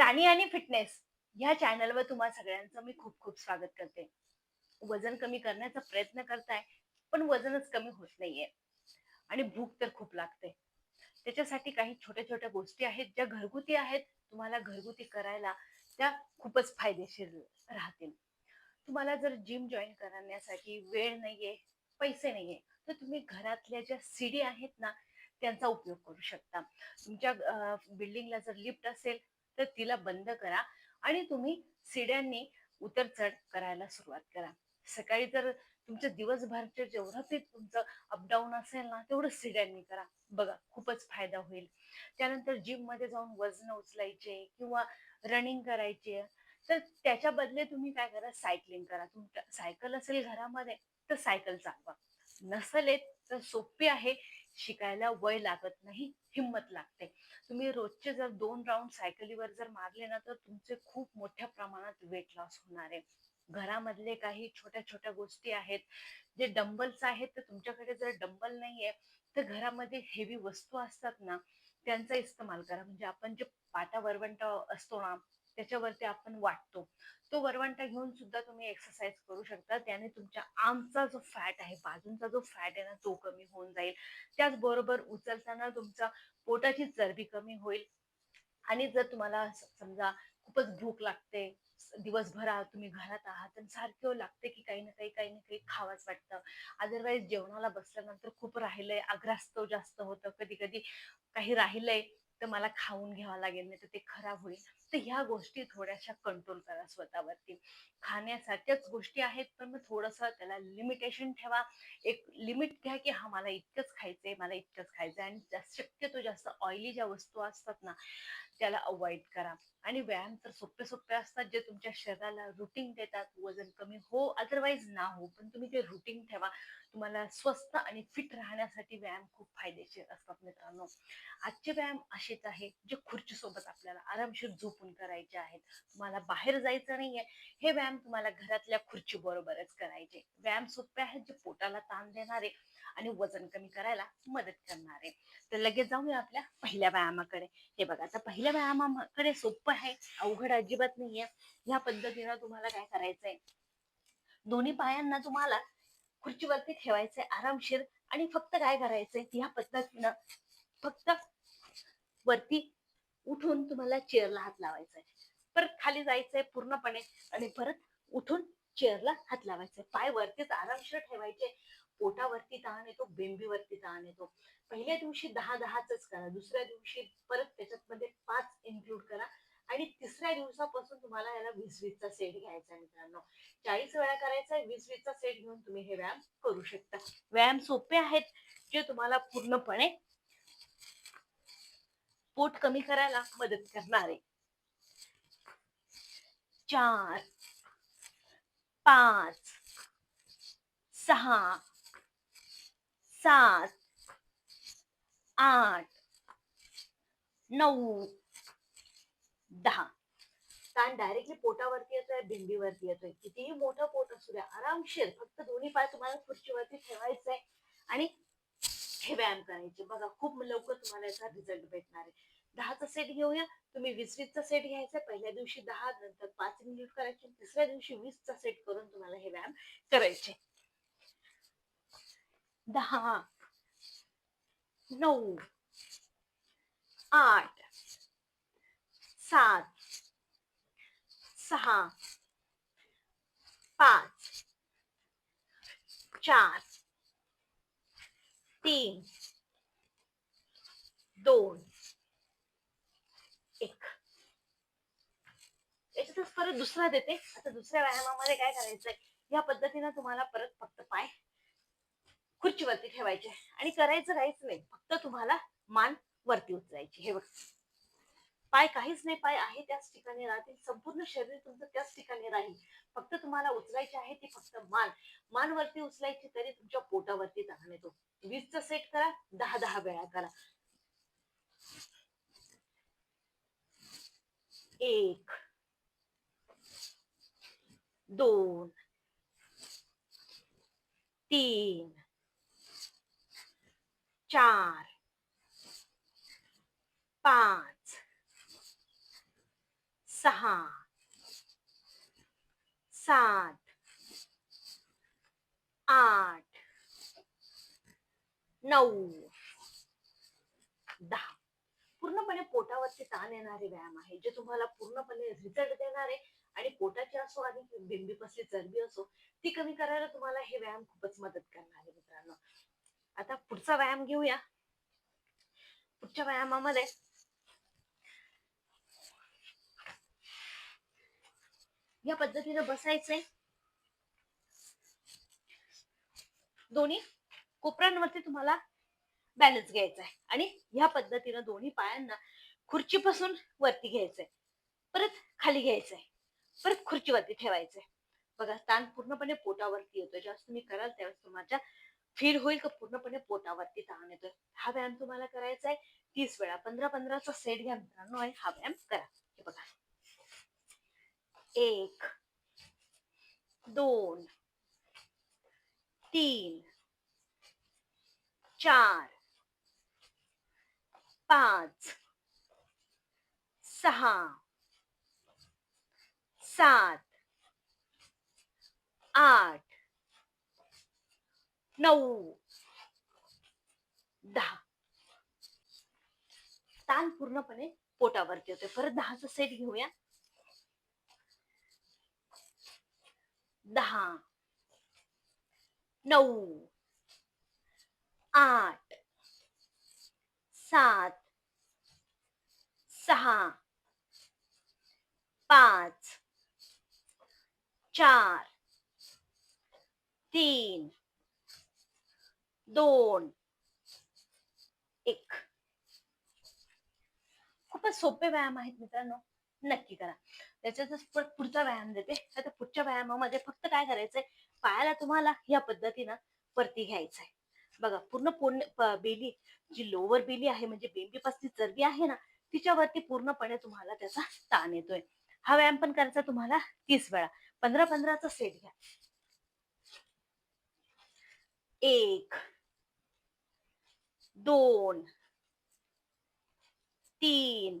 राणी आणि फिटनेस ह्या चॅनलवर तुम्हा सगळ्यांचं मी खूप खूप स्वागत करते. वजन कमी करण्याचा प्रयत्न करताय पण वजनच कमी होत नाहीये. आणि भूक तर खूप लागते. त्याच्यासाठी काही छोट्या छोट्या गोष्टी आहेत ज्या घरगुती आहेत तुम्हाला घरगुती करायला त्या खूपच फायदेशीर राहतील. तुम्हाला जर जिम जॉईन करण्यासाठी वेळ नाहीये पैसे नाहीये तर तुम्ही घरातल्या ज्या सीडी आहेत ना त्यांचा उपयोग करू शकता. तुमच्या बिल्डिंगला जर लिफ्ट असेल तर तिला बंद करा आणि तुम्ही सिड्यांनी उतर चढ करायला सुरुवात करा. सकाळी जर तुमचं दिवसभरचे जेवढं ते तुमचं अपडाऊन असेल ना तेवढं सिड्यांनी करा. बघा खूपच फायदा होईल. त्यानंतर जिममध्ये जाऊन वजन उचलायचे किंवा रनिंग करायचे. तर त्याच्या बदले तुम्ही काय करा सायकलिंग करा. तुमच्या सायकल असेल घरामध्ये तर सायकल चालवा. नसेल येत तर सोपी आहे. शिकायला वय लागत नाही हिंमत लागते. तुम्ही रोजचे जर दोन राऊंड सायकलीवर जर मारले ना तर तुमचे खूप मोठ्या प्रमाणात वेट लॉस होणार आहे. घरामधले काही छोट्या छोट्या गोष्टी आहेत जे डंबल्स आहेत तर तुमच्याकडे जर डंबल नाहीये तर घरामध्ये हेवी वस्तू असतात ना त्यांचा इस्तेमाल करा. म्हणजे आपण जे पाटा वरवंटा असतो ना त्याच्यावरती आपण वाटतो. तो वरवंटा घेऊन सुद्धा तुम्ही एक्सरसाइज करू शकता. त्याने तुमच्या आमचा जो फॅट आहे बाजूंचा जो फॅट आहे ना तो कमी होऊन जाईल. त्याचबरोबर उचलताना तुमचा पोटाची चरबी कमी होईल. आणि जर तुम्हाला समजा खूपच भूक लागते दिवसभर तुम्ही घरात आहात आणि सारखं लागते की काही ना काही काही ना काही खावाच वाटतं. अदरवाईज जेवणाला बसल्यानंतर खूप राहिलंय अग्रस्त जास्त होतं. कधी कधी काही राहिलंय तर मला खाऊन घ्यावं लागेल नाही तर ते खराब होईल. तर ह्या गोष्टी थोड्याशा कंट्रोल करा स्वतःवरती. खाण्यासारख्याच गोष्टी आहेत पण मग थोडंसं त्याला लिमिटेशन ठेवा. एक लिमिट घ्या की हा मला इतकंच खायचंय मला इतकंच खायचंय. आणि जास्त शक्यतो जास्त ऑइली ज्या वस्तू असतात ना त्याला अवॉइड करा. आणि व्यायाम तर सोपे सोपे असतात जे तुमच्या शरीराला रुटीन देतात. वजन कमी हो अदरवाईज ना हो पण तुम्ही ते रुटीन ठेवा. तुम्हाला स्वस्त आणि फिट राहण्यासाठी व्यायाम खूप फायदेशीर असतात मित्रांनो. आजचे व्यायाम असे असेच आहे जे खुर्ची सोबत आपल्याला आरामशीर झोपून करायचे आहेत. तुम्हाला बाहेर जायचं नाहीये. हे व्यायाम तुम्हाला घरातल्या खुर्ची बरोबरच करायचे. व्यायाम सोपे आहेत जे पोटाला ताण देणारे आणि वजन कमी करायला मदत करणारे. तर लगेच जाऊया आपल्या पहिल्या व्यायामाकडे. हे बघा आता पहिल्या व्यायामाकडे सोपं आहे अवघड अजिबात नाहीये. ह्या पद्धतीनं तुम्हाला काय करायचंय? दोन्ही पायांना तुम्हाला खुर्चीवरती ठेवायचंय आरामशीर आणि फक्त काय करायचंय? ह्या पद्धतीनं फक्त वरती उठून तुम्हाला चेअरला हात लावायचा आहे परत खाली जायचंय पूर्णपणे आणि परत उठून चेअरला हात लावायचा पाय वरतीच आरामशीर ठेवायचे. पोटावरती ताण येतो बेंबीवरती ताण येतो. पहिल्या दिवशी दहा दहाच करा. दुसऱ्या दिवशी परत त्याच्यात मध्ये पाच इन्क्लूड करा. आणि तिसऱ्या दिवसापासून तुम्हाला याला वीस वीसचा सेट घ्यायचा मित्रांनो. चाळीस वेळा करायचा वीस वीसचा सेट घेऊन तुम्ही हे व्यायाम करू शकता. व्यायाम सोपे आहेत जे तुम्हाला पूर्णपणे पोट कमी करायला मदत करणारे. चार पाच सहा सात आठ नऊ दहा. ताण डायरेक्टली पोटावरती येतोय भिंडीवरती येतोय. कितीही मोठं पोट असू द्या आरामशीर फक्त दोन्ही पाय तुम्हाला खुर्चीवरती ठेवायचंय. आणि हे व्यायाम करायचे. बघा खूप लवकर तुम्हाला याचा रिझल्ट भेटणार आहे. दहाचा सेट घेऊया. तुम्ही वीस वीसचा सेट घ्यायचा. पहिल्या दिवशी दहा नंतर पाच मिनिट करायचे. तिसऱ्या दिवशी वीसचा सेट करून तुम्हाला हे व्यायाम करायचे. दहा नऊ आठ सात सहा पाच चार तीन दोन एक. याच्यातच परत दुसरा देते. आता दुसऱ्या व्यायामामध्ये काय करायचंय? या पद्धतीनं तुम्हाला परत फक्त पाय खुर्चीवरती ठेवायचे. आणि करायचं काहीच नाही. फक्त तुम्हाला मान वरती उचलायची. हे बघ. पाय काहीच नाही पाय आहे त्याच ठिकाणी राहतील. संपूर्ण शरीर तुमचं त्याच ठिकाणी राहील. फक्त तुम्हाला उचलायचे आहे ती फक्त मान. मान वरती उचलायची तरी तुमच्या पोटावरती ताण येतो. वीसचा सेट करा दहा दहा वेळा करा. एक दोन तीन चार पाच सहा सात आठ नऊ दहा. पूर्णपणे पोटावरती ताण येणारे व्यायाम आहे जे तुम्हाला पूर्णपणे रिझल्ट देणारे आणि पोटाची असो आणि बिंबीपसली चरबी असो ती कमी करायला तुम्हाला हे व्यायाम खूपच मदत करणार आहे मित्रांनो. आता पुढचा व्यायाम घेऊया. पुढच्या व्यायामामध्ये या पद्धतीने बसायचंय. दोन्ही कोपऱ्यांवरती तुम्हाला बॅलन्स घ्यायचा आहे आणि ह्या पद्धतीनं दोन्ही पायांना खुर्चीपासून वरती घ्यायचंय. परत खाली घ्यायचंय. परत खुर्चीवरती ठेवायचंय. बघा ताण पूर्णपणे पोटावरती येतो जेव्हा तुम्ही कराल त्यावेळेस तुमच्या फील होईल का पूर्णपणे पोटावरती ताण येतोय. हा व्यायाम तुम्हाला करायचा आहे तीस वेळा. पंधरा पंधराचा सेट घ्या मित्रांनो आणि हा व्यायाम करा. हे बघा. एक दोन तीन चार पाच सहा सात आठ नऊ दहा. ताण पूर्णपणे पोटावरती होते परत दहाचा सेट घेऊया. दहा नऊ आठ सात सहा पाच चार तीन दोन एक. खूपच सोपे व्यायाम आहेत मित्रांनो. नक्की करा. त्याच्यातच पुढचा व्यायाम देते. आता पुढच्या व्यायामामध्ये फक्त काय करायचंय? पायाला तुम्हाला या पद्धतीनं परती घ्यायचंय. बघा पूर्ण पूर्ण बेली जी लोअर बेली आहे म्हणजे बेंबीपासची चरबी आहे ना तिच्यावरती पूर्णपणे तुम्हाला त्याचा ताण येतोय. हा व्यायाम पण करायचा तुम्हाला तीस वेळा. पंधरा पंधराचा सेट घ्या. एक दोन तीन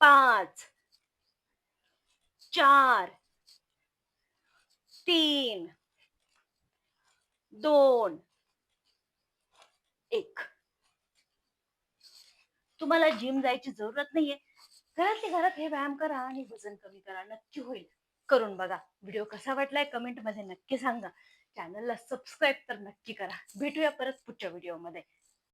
पाच चार तीन दोन एक. तुम्हाला जिम जायची जरूरत नाहीये. घरातले घरात हे व्यायाम करा आणि वजन कमी करा. नक्की होईल. करून बघा. व्हिडिओ कसा वाटलाय कमेंटमध्ये नक्की सांगा. चॅनलला सबस्क्राईब तर नक्की करा. भेटूया परत पुढच्या व्हिडिओमध्ये